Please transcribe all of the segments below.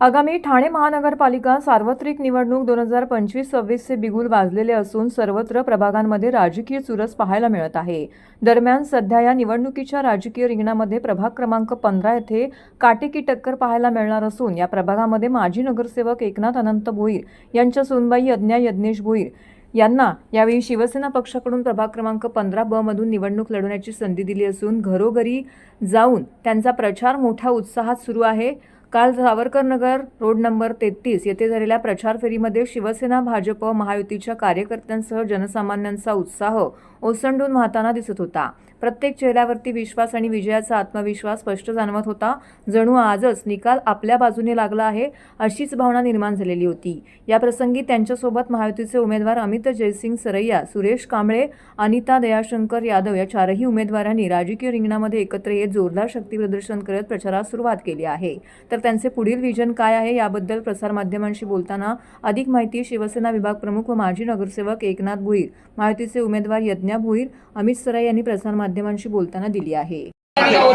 आगामी ठाणे महानगरपालिका सार्वत्रिक निवडणूक दोन हजार पंचवीस सव्वीसचे बिगुल वाजलेले असून सर्वत्र प्रभागांमध्ये राजकीय चुरस पाहायला मिळत आहे. दरम्यान सध्या या निवडणुकीच्या राजकीय रिंगणामध्ये प्रभाग क्रमांक पंधरा येथे काटेकी टक्कर पाहायला मिळणार असून या प्रभागामध्ये माजी नगरसेवक एकनाथ अनंत भोईर यांच्या सोनबाई यज्ञा यज्ञेश भोईर यांना यावेळी शिवसेना पक्षाकडून प्रभाग क्रमांक पंधरा ब मधून निवडणूक लढवण्याची संधी दिली असून घरोघरी जाऊन त्यांचा प्रचार मोठ्या उत्साहात सुरू आहे. काल सावरकरनगर रोड नंबर तेहतीस येथे झालेल्या प्रचार फेरीमध्ये शिवसेना भाजप महायुतीच्या कार्यकर्त्यांसह जनसामान्यांचा उत्साह ओसंडून वाहताना दिसत होता. प्रत्येक चेहऱ्यावरती विश्वास आणि विजयाचा आत्मविश्वास स्पष्ट जाणवत होता. जणू आजच निकाल आपल्या बाजूने लागला आहे अशीच भावना निर्माण झालेली होती. या प्रसंगी त्यांच्यासोबत महायुतीचे उमेदवार अमित जयसिंग सरैया सुरेश कांबळे अनिता दयाशंकर यादव या चारही उमेदवारांनी राजकीय रिंगणामध्ये एकत्र येत जोरदार शक्तीप्रदर्शन करत प्रचारास सुरुवात केली आहे. तर त्यांचे पुढील विजन काय आहे याबद्दल प्रसारमाध्यमांशी बोलताना अधिक माहिती शिवसेना विभाग प्रमुख व माजी नगरसेवक एकनाथ भुईर महायुतीचे उमेदवार यज्ञ भुईर अमित सराय यांनी प्रसारमाध्यमांशी बोलताना दिली आहे. हो,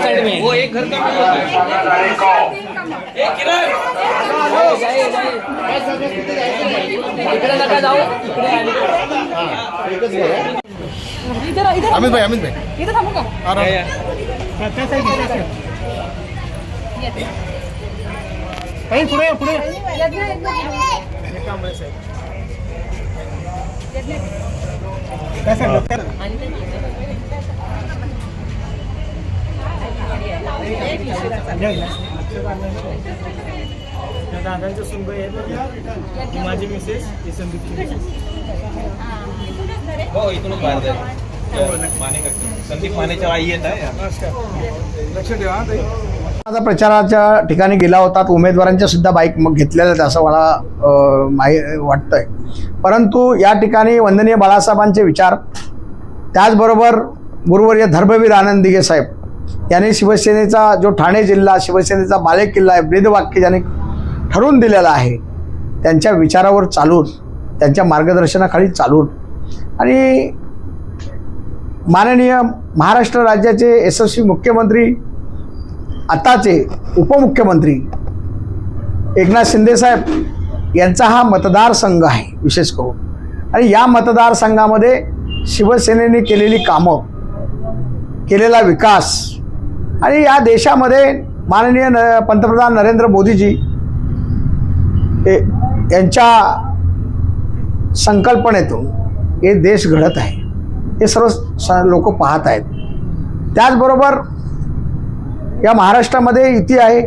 अमित भाई अमित भाई. इधर थांबू का? पुढे या, पुढे. काय दादांच्या सुनबाई आहेत बरं का? ही माझी मिसेस ही संदीपची मिसेस हो इथूनच बाहेर जाईल. माने का संदीप मानेच्या आई येत आहे नमस्कार. लक्ष ठेवा आता प्रचाराच्या ठिकाणी गेला होता उमेदवारांच्या सुद्धा बाईक मग घेतलेल्या आहेत असं मला अ, माही वाटतंय. परंतु या ठिकाणी वंदनीय बाळासाहेबांचे विचार. त्याचबरोबर गुरुवर्य धर्मवीर आनंद दिघे साहेब यांनी शिवसेनेचा जो ठाणे जिल्हा शिवसेनेचा बालेकिल्ला आहे ब्रीदवाक्य ज्याने ठरवून दिलेला आहे त्यांच्या विचारावर चालून त्यांच्या मार्गदर्शनाखाली चालून. आणि माननीय महाराष्ट्र राज्याचे यशस्वी मुख्यमंत्री आताचे उपमुख्यमंत्री एकनाथ शिंदेसाहेब यांचा हा मतदारसंघ आहे विशेष करून. आणि या मतदारसंघामध्ये शिवसेनेने केलेली कामं केलेला विकास आणि या देशामध्ये माननीय न पंतप्रधान नरेंद्र मोदीजी यांच्या संकल्पनेतून हे देश घडत आहे. हे सर्व स लोक पाहत आहेत. त्याचबरोबर या महाराष्ट्रामध्ये युती आहे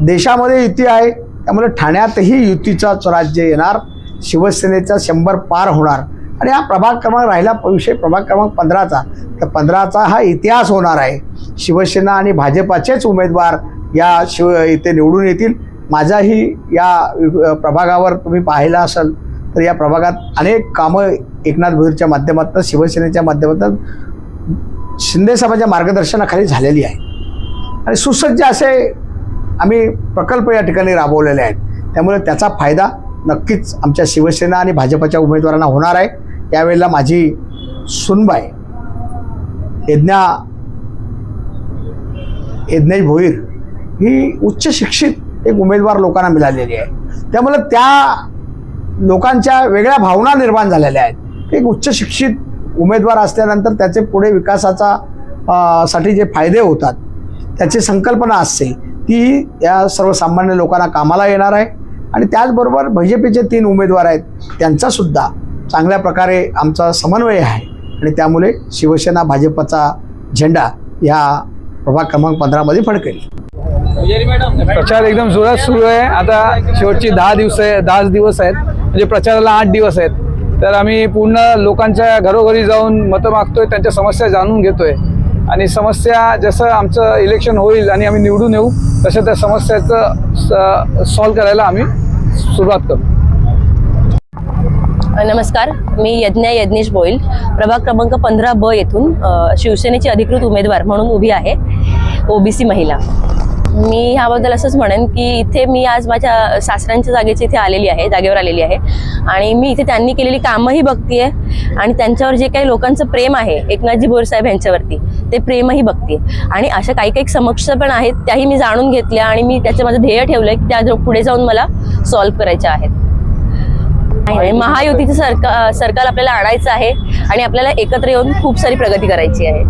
देशामध्ये युती आहे त्यामुळे ठाण्यातही युतीचाच राज्य येणार शिवसेनेचा शंभर पार होणार. आणि हा प्रभाग क्रमांक राहिला विषय प्रभाग क्रमांक पंधराचा. तर पंधराचा हा इतिहास होणार आहे. शिवसेना आणि भाजपाचेच उमेदवार या शिव इथे निवडून येतील. माझाही या प्रभागावर तुम्ही पाहिला असाल तर या प्रभागात अनेक कामं एकनाथ भोईरच्या माध्यमातून शिवसेनेच्या माध्यमातून शिंदेसाहेबांच्या मार्गदर्शनाखाली झालेली आहे आणि सुसज्ज असे आम्ही प्रकल्प या ठिकाणी राबवलेले आहेत. त्यामुळे त्याचा फायदा नक्कीच आमच्या शिवसेना आणि भाजपच्या उमेदवारांना होणार आहे. त्यावेळेला माझी सुनबाई यज्ञा यज्ञेश भोईर ही उच्च शिक्षित एक उमेदवार लोकांना मिळालेली आहे. त्यामुळे त्या लोकांच्या वेगळ्या भावना निर्माण झालेल्या आहेत. एक उच्च शिक्षित उमेदवार असल्यानंतर त्याचे पुढे विकासाचा साठी जे फायदे होतात त्याची संकल्पना असते ती या सर्वसामान्य लोकांना कामाला येणार आहे. आणि त्याचबरोबर भाजपचे तीन उमेदवार आहेत त्यांचासुद्धा चांगल्या प्रकारे आमचा समन्वय आहे. आणि त्यामुळे शिवसेना भाजपचा झेंडा या प्रभाग क्रमांक पंधरामध्ये फडकेल. मॅडम प्रचार एकदम जोरात सुरू आहे. आता शेवटची दहा दिवस आहे दहा दिवस आहेत. म्हणजे प्रचाराला आठ दिवस आहेत. तर आम्ही पूर्ण लोकांच्या घरोघरी जाऊन मतं मागतोय त्यांच्या समस्या जाणून घेतोय. आणि समस्या जसं आमचं इलेक्शन होईल आणि आम्ही निवडून येऊ तसं त्या समस्याचं सॉल्व करायला आम्ही सुरुवात करू. नमस्कार. मी यज्ञा यज्ञेश बोईल. प्रभाग क्रमांक पंधरा ब येथून शिवसेनेची अधिकृत उमेदवार म्हणून उभी आहे ओबीसी महिला. मी ह्याबद्दल असंच म्हणेन की इथे मी आज माझ्या सासऱ्यांच्या जागेची इथे आलेली आहे जागेवर आलेली आहे. आणि मी इथे त्यांनी केलेली कामंही बघतीये. आणि त्यांच्यावर जे काही लोकांचं प्रेम आहे एकनाथजी बोरसाहेब यांच्यावरती ते प्रेमही बघते. आणि अशा काही काही समक्ष पण आहेत त्याही मी जाणून घेतल्या आणि मी त्याचं माझं ध्येय ठेवलंय की त्या पुढे जाऊन मला सॉल्व्ह करायच्या आहेत. महायुतीचं सरकार सरकार आपल्याला आणायचं आहे आणि आपल्याला एकत्र येऊन खूप सारी प्रगती करायची आहे.